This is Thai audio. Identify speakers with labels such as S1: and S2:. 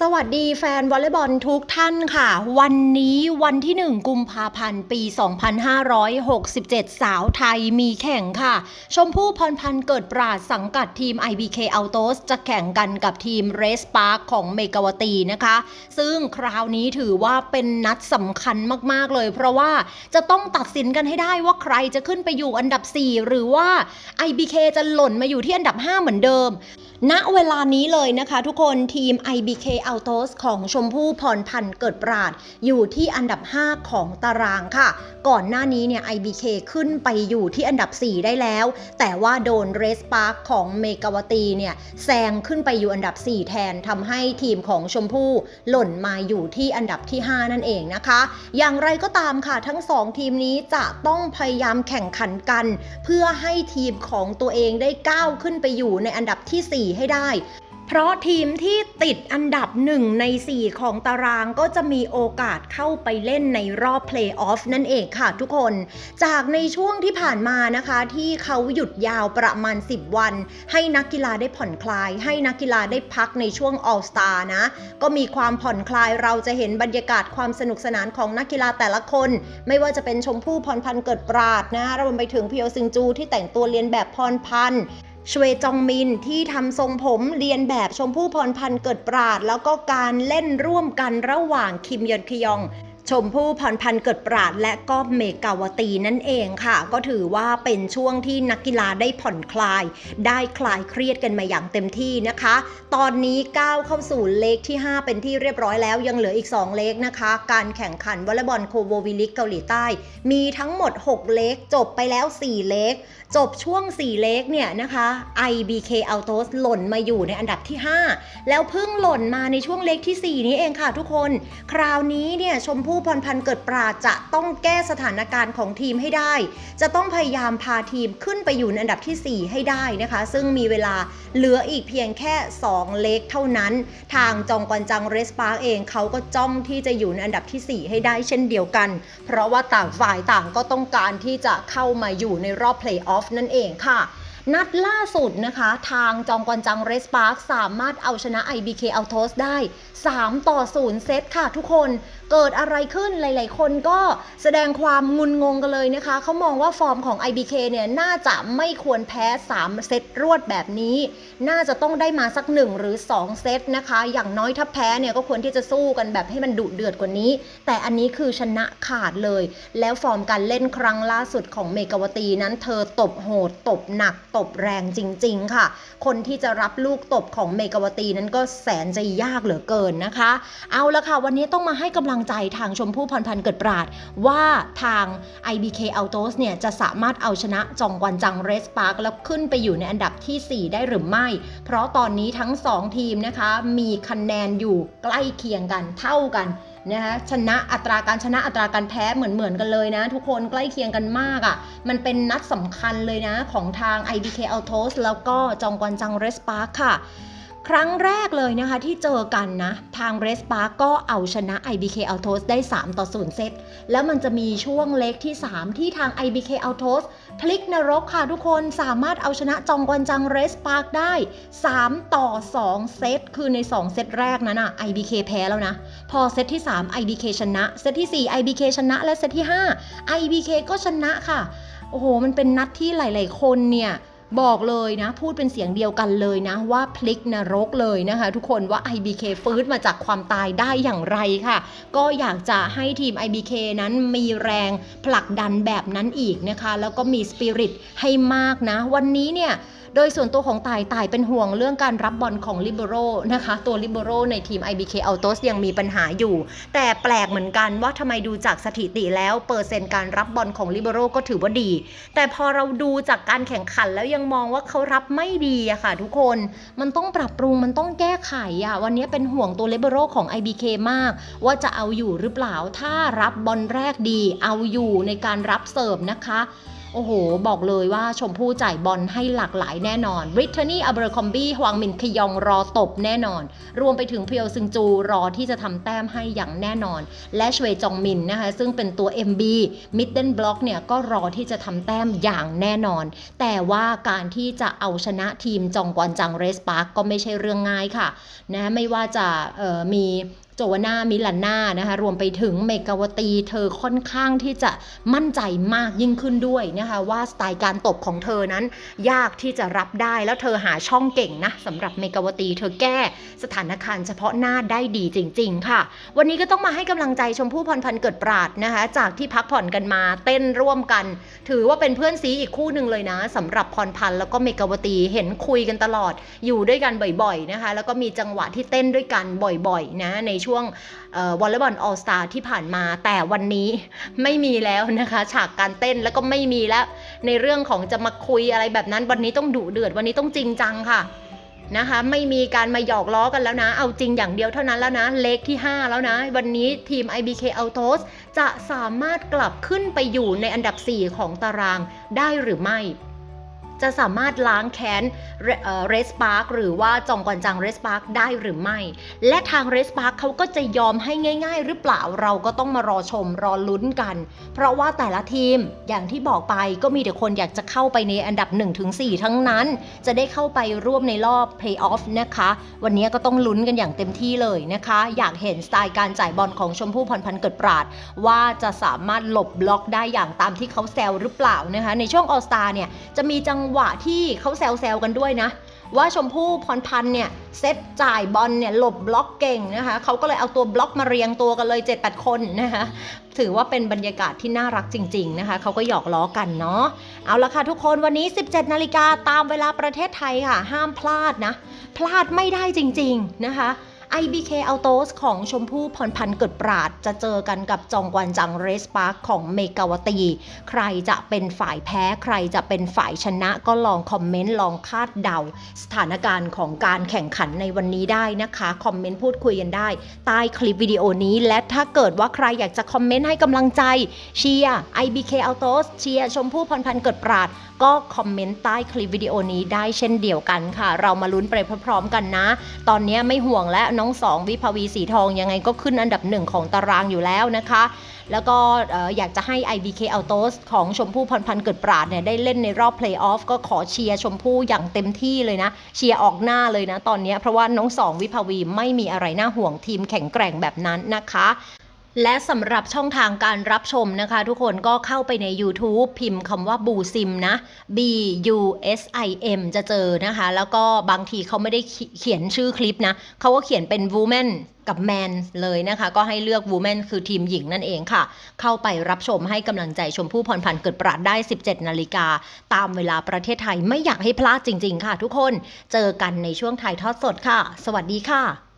S1: สวัสดีแฟนวอลเลย์บอลทุกท่านค่ะ วันนี้วันที่ 1 กุมภาพันธ์ ปี 2567 สาวไทยมีแข่งค่ะ ชมพู่พรพันธ์เกิดปราดสังกัดทีม IBK Autos จะแข่งกันกับทีม Race Park ของเมกาวตีนะคะ ซึ่งคราวนี้ถือว่าเป็นนัดสำคัญมากๆเลย เพราะว่าจะต้องตัดสินกันให้ได้ว่าใครจะขึ้นไปอยู่อันดับ 4 หรือว่า IBK จะหล่นมาอยู่ที่อันดับ 5 เหมือนเดิม ณเวลานี้เลยนะคะ ทุกคนทีม IBK Autos ของชมพู่พรพันธ์เกิดปราด อยู่ที่อันดับ 5 ของตารางค่ะ ก่อนหน้านี้เนี่ย IBK ขึ้นไปอยู่ที่อันดับ 4 ได้แล้ว แต่ว่าโดน Race Park ของเมกาวตีเนี่ยแซงขึ้นไปอยู่อันดับ 4 แทนทำให้ทีมของชมพู่หล่นมาอยู่ที่อันดับที่ 5 นั่นเองนะคะ อย่างไรก็ตามค่ะทั้ง 2 ทีมนี้จะต้องพยายามแข่งขันกัน เพื่อให้ทีมของตัวเองได้ก้าวขึ้นไปอยู่ในอันดับทีสี่4 ให้ได้ เพราะทีมที่ติดอันดับ 1 ใน 4 ของตารางก็จะมีโอกาสเข้าไปเล่นในรอบเพลย์ออฟนั่นเองค่ะทุกคน จากในช่วงที่ผ่านมานะคะ ที่เขาหยุดยาวประมาณ 10 วัน ให้นักกีฬาได้ผ่อนคลาย ให้นักกีฬาได้พักในช่วง All Star นะ ก็มีความผ่อนคลายเราจะเห็นบรรยากาศความสนุกสนานของนักกีฬาแต่ละคน ไม่ว่าจะเป็นชมพู่พรพันธ์เกิดปราดนะรวมไปถึงพิโอซึงจูที่แต่งตัวเรียนแบบพรพันธ์ ชเวจองมินที่ทำทรงผมเรียนแบบชมพู่พรพันธ์เกิดปราด แล้วก็การเล่นร่วมกันระหว่างคิมยอนคยอง ชมพู่พรพันธ์เกิดปราดและก็เมกาวตีนั่นเองค่ะ ก็ถือว่าเป็นช่วงที่นักกีฬาได้ผ่อนคลาย ได้คลายเครียดกันมาอย่างเต็มที่นะคะ ตอนนี้ก้าวเข้าสู่เลขที่ 5 เป็นที่เรียบร้อยแล้วยังเหลืออีก 2 เลขนะคะ การแข่งขันวอลเลย์บอลโคโววิลิกเกาหลีใต้ มีทั้งหมด 6 เลขจบไปแล้ว 4 เลขจบช่วง 4 เลขเนี่ยนะคะ IBK Autos หล่นมาอยู่ในอันดับที่ 5 แล้วเพิ่งหล่นมาในช่วงเลขทีสี่4 นี้เองค่ะทุกคน คราวนี้เนี่ยชมพู่พรพันธ์เกิดปราจะต้องแก้สถานการณ์ของทีมให้ได้ จะต้องพยายามพาทีมขึ้นไปอยู่ในอันดับทีสี่4 ให้ได้นะคะ ซึ่งมีเวลาเหลืออีกเพียงแค่ 2 เลขเท่านั้น ทางจองกวนจังเรสปาร์เองเขาก็จ้องที่จะอยู่ในอันดับทีสี่ 4 ให้ได้เช่นเดียวกัน เพราะว่าต่างฝ่ายต่างก็ต้องการที่จะเข้ามาอยู่ในรอบเพลย์ออฟนั่นเองค่ะนัดล่าสุดนะคะ ทางจองกวนจังเรสปาร์คสามารถเอาชนะ IBK Autos ได้ 3 ต่อ 0 เซตค่ะทุกคนเกิดอะไรขึ้นหลาย ๆ คนก็แสดงความงุนงงกันเลยนะคะ เขามองว่าฟอร์มของ IBK เนี่ยน่าจะไม่ควรแพ้ 3 เซตรวดแบบนี้ น่าจะต้องได้มาสัก 1 หรือ 2 เซตนะคะ อย่างน้อยถ้าแพ้เนี่ยก็ควรที่จะสู้กันแบบให้มันดุเดือดกว่านี้ แต่อันนี้คือชนะขาดเลย แล้วฟอร์มการเล่นครั้งล่าสุดของเมกาวตีนั้นเธอตบโหด ตบหนัก ตบแรงจริง ๆ ค่ะ คนที่จะรับลูกตบของเมกาวตีนั้นก็แสนจะยากเหลือเกินนะคะ เอาละค่ะ วันนี้ต้องมาให้กำลังใจทางชมพู่พรพันธ์เกิดปราด ว่าทาง IBK Autos เนี่ยจะสามารถเอาชนะจองกวนจังเรสปาร์คแล้วขึ้นไปอยู่ในอันดับทีสี่ 4 ได้หรือไม่ เพราะตอนนี้ทั้ง 2 ทีมนะคะมีคะแนนอยู่ใกล้เคียงกันเท่ากันนะคะชนะอัตราการชนะอัตราการแพ้เหมือนเหมือนๆกันเลยนะ ทุกคนใกล้เคียงกันมากอะ่ะ มันเป็นนัดสำคัญเลยนะของทาง IBK Autos แล้วก็จองกวนจังเรสปาร์คค่ะ ครั้งแรกเลยนะคะที่เจอกันนะ ทาง r e s p a r k ก็เอาชนะ IBK Autos ได้ 3 ต่อ 0 เซต แล้วมันจะมีช่วงเล็กที่ 3 ที่ทาง IBK Autos พลิกนรกค่ะทุกคนสามารถเอาชนะจองกวนจัง r e s p a r k ได้ 3 ต่อ 2 เซต คือใน 2 เซตแรกนั้นอะ IBK แพ้แล้วนะ พอเซตที่ 3 IBK ชนะ เซตที่ 4 IBK ชนะและเซตที่ 5 IBK ก็ชนะค่ะ โอ้โห มันเป็นนัดที่หลาย ๆ คนเนี่ย บอกเลยนะ พูดเป็นเสียงเดียวกันเลยนะ ว่าพลิกนรกเลยนะคะ ทุกคนว่า IBK ฟื้นมาจากความตายได้อย่างไรค่ะ ก็อยากจะให้ทีม IBK นั้นมีแรงผลักดันแบบนั้นอีกนะคะ แล้วก็มีสปิริตให้มากนะ วันนี้เนี่ย โดยส่วนตัวของตายตายเป็นห่วงเรื่องการรับบอลของลิเบโรนะคะ ตัวลิเบโรในทีม IBK Autos ยังมีปัญหาอยู่ แต่แปลกเหมือนกันว่าทำไมดูจากสถิติแล้วเปอร์เซ็นต์การรับบอลของลิเบโรก็ถือว่าดี แต่พอเราดูจากการแข่งขันแล้วยังมองว่าเขารับไม่ดีอะค่ะ ทุกคนมันต้องปรับปรุงมันต้องแก้ไขอะวันนี้เป็นห่วงตัวลิเบโรของ IBK มาก ว่าจะเอาอยู่หรือเปล่าถ้ารับบอลแรกดี เอาอยู่ในการรับเสิร์ฟนะคะ โอ้โห บอกเลยว่าชมพู่จ่ายบอลให้หลากหลายแน่นอนบริทนี่อับรคอมบี้ฮวางมินคยองรอตบแน่นอน รวมไปถึงเพียวซึงจูรอที่จะทำแต้มให้อย่างแน่นอน และชเวจองมินนะคะ ซึ่งเป็นตัว MB Middle Block เนี่ยก็รอที่จะทำแต้มอย่างแน่นอน แต่ว่าการที่จะเอาชนะทีมจองกวนจังเรสปาร์กก็ไม่ใช่เรื่องง่ายค่ะนะไม่ว่าจะมี โจวานามิลันนานะคะรวมไปถึงเมกาวตีเธอค่อนข้างที่จะมั่นใจมากยิ่งขึ้นด้วยนะคะว่าสไตล์การตบของเธอนั้น ยากที่จะรับได้แล้วเธอหาช่องเก่งนะสำหรับเมกาวตี เธอแก้สถานการณ์เฉพาะหน้าได้ดีจริง ๆ ค่ะ วันนี้ก็ต้องมาให้กำลังใจชมพู่พรพันธ์เกิดปราดนะคะจากที่พักผ่อนกันมาเต้นร่วมกัน ถือว่าเป็นเพื่อนซีอีกคู่หนึ่งเลยนะสำหรับพรพันธ์แล้วก็เมกาวตีเห็นคุยกันตลอด อยู่ด้วยกันบ่อยๆนะคะแล้วก็มีจังหวะที่เต้นด้วยกันบ่อยๆนะในช่วงวอลเลย์บอลออลสตาที่ผ่านมา แต่วันนี้ไม่มีแล้วนะคะ ฉากการเต้นแล้วก็ไม่มีแล้ว ในเรื่องของจะมาคุยอะไรแบบนั้น วันนี้ต้องดุเดือด วันนี้ต้องจริงจังค่ะนะคะไม่มีการมาหยอกล้อกันแล้วนะ เอาจริงอย่างเดียวเท่านั้นแล้วนะ เลขที่ 5 แล้วนะ วันนี้ทีม IBK Autos จะสามารถกลับขึ้นไปอยู่ในอันดับ 4 ของตารางได้หรือไม่ จะสามารถล้างแค้นเรสปาร์คหรือว่าจองกวนจังเรสปาร์คได้หรือไม่ และทางเรสปาร์คเขาก็จะยอมให้ง่าย ๆ หรือเปล่าเราก็ต้องมารอชมรอลุ้นกัน เพราะว่าแต่ละทีมอย่างที่บอกไปก็มีแต่คนอยากจะเข้าไปในอันดับ 1-4 ทั้งนั้น จะได้เข้าไปร่วมในรอบเพลย์ออฟนะคะ วันนี้ก็ต้องลุ้นกันอย่างเต็มที่เลยนะคะ อยากเห็นสไตล์การจ่ายบอลของชมพู่พรพันธ์เกิดปราด ว่าจะสามารถหลบบล็อกได้อย่างตามที่เขาแซวหรือเปล่านะคะในช่วงออสตาเนี่ยจะมีจังหวะที่เขาแซวๆกันด้วยนะ ว่าชมพู่พรพันธ์เนี่ยเซตจ่ายบอลเนี่ยหลบบล็อกเก่งนะคะเขาก็เลยเอาตัวบล็อกมาเรียงตัวกันเลย 7-8 คนนะคะถือว่าเป็นบรรยากาศที่น่ารักจริง ๆ นะคะเขาก็หยอกล้อกันเนาะเอาละค่ะทุกคนวันนี้ 17นาฬิกาตามเวลาประเทศไทยค่ะ ห้ามพลาดนะ พลาดไม่ได้จริง ๆ นะคะ IBK Autos ของชมพู่พรพันธ์เกิดปราด จะเจอกันกับจองกวนจังเรสปาร์คของเมกาวตี ใครจะเป็นฝ่ายแพ้ ใครจะเป็นฝ่ายชนะ ก็ลองคอมเมนต์ ลองคาดเดา สถานการณ์ของการแข่งขันในวันนี้ได้นะคะ คอมเมนต์พูดคุยกันได้ ใต้คลิปวิดีโอนี้และถ้าเกิดว่าใครอยากจะคอมเมนต์ให้กำลังใจเชียร์ IBK Autos เชียร์ชมพู่พรพันธ์เกิดปราดก็คอมเมนต์ใต้คลิปวิดีโอนี้ได้เช่นเดียวกันค่ะ เรามาลุ้นไปพร้อมๆกันนะ ตอนนี้ไม่ห่วงและน้องสองวิภาวีสีทองยังไงก็ขึ้นอันดับหนึ่งของตารางอยู่แล้วนะคะ แล้วก็อยากจะให้ IBK Autos ของชมพู่พรพันเกิดปราดเนี่ยได้เล่นในรอบเพลย์ออฟก็ขอเชียร์ชมพู่อย่างเต็มที่เลยนะ เชียร์ออกหน้าเลยนะตอนนี้เพราะว่าน้องสองวิภาวีไม่มีอะไรน่าห่วงทีมแข็งแกร่งแบบนั้นนะคะ และสำหรับช่องทางการรับชมนะคะ ทุกคนก็เข้าไปใน YouTube พิมพ์คำว่าบูซิมนะ B U S I M จะเจอนะคะ แล้วก็บางทีเขาไม่ได้เขียนชื่อคลิปนะ เขาก็เขียนเป็น Woman กับ Man เลยนะคะ ก็ให้เลือก Woman คือทีมหญิงนั่นเองค่ะ เข้าไปรับชมให้กำลังใจชมพู่พรพันธ์เกิดปราดได้ 17 นาฬิกา ตามเวลาประเทศไทยไม่อยากให้พลาดจริง ๆ ค่ะ ทุกคน เจอกันในช่วงถ่ายทอดสดค่ะ สวัสดีค่ะ